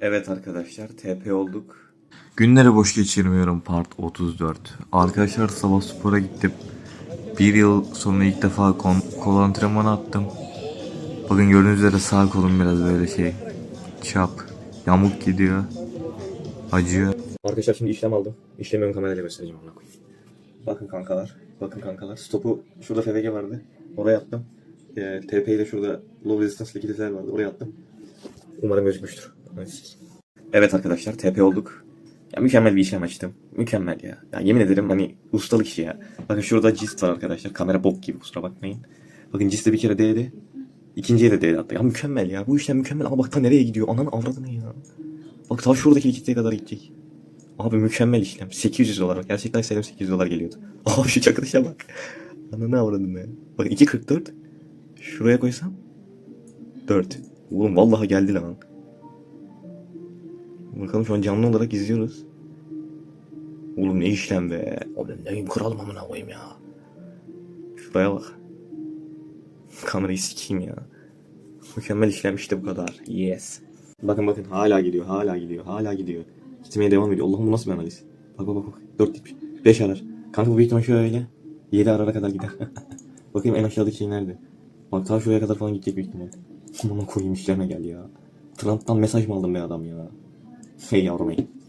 Evet arkadaşlar TP olduk. Günleri boş geçirmiyorum part 34. Arkadaşlar sabah spora gittim. Bir yıl sonra ilk defa kon, kol antrenmanı attım. Bakın gördüğünüz üzere sağ kolum biraz böyle şey çap yamuk gidiyor. Acıyor. Arkadaşlar şimdi işlem aldım. İşlemi ön kamerayla göstereceğim ona koyayım. Bakın kankalar. Bakın kankalar. Stopu şurada FVG vardı. Oraya attım. Ee, TP'yi de şurada low resistance likiditeler vardı. Oraya attım. Umarım gözükmüştür. Evet arkadaşlar TP olduk. Ya mükemmel bir işlem açtım. Mükemmel ya. Ya yemin ederim hani ustalık işi ya. Bakın şurada gist var arkadaşlar. Kamera bok gibi kusura bakmayın. Bakın gist de bir kere değdi. İkinciye de değdi hatta. Ya mükemmel ya. Bu işlem mükemmel ama bak ta nereye gidiyor. Ananı avradını ya. Bak ta şuradaki likiditeye kadar gidecek. Abi mükemmel işlem. 800 dolar. Gerçekten saydım 800 dolar geliyordu. Abi şu çakılışa bak. Ananı avradını ya. Bak 2.44. Şuraya koysam 4. Oğlum vallahi geldi lan. Bakalım şu an canlı olarak izliyoruz. Oğlum ne işlem be. Oğlum neyim kralım amına koyayım ya. Şuraya bak. Kamerayı sikeyim ya. Mükemmel işlem işte bu kadar. Yes. Bakın bakın hala gidiyor, hala gidiyor, hala gidiyor. Gitmeye devam ediyor. Allah'ım bu nasıl bir analiz? Bak bak bak. bak. 4 gitmiş. 5 arar. Kanka bu büyük ihtimal şöyle. 7 arara kadar gider. Bakayım en aşağıdaki şey nerede? Bak ta şuraya kadar falan gidecek büyük ihtimal. Buna koyayım işlerine gel ya. Trump'tan mesaj mı aldın be adam ya? Hey yavrum.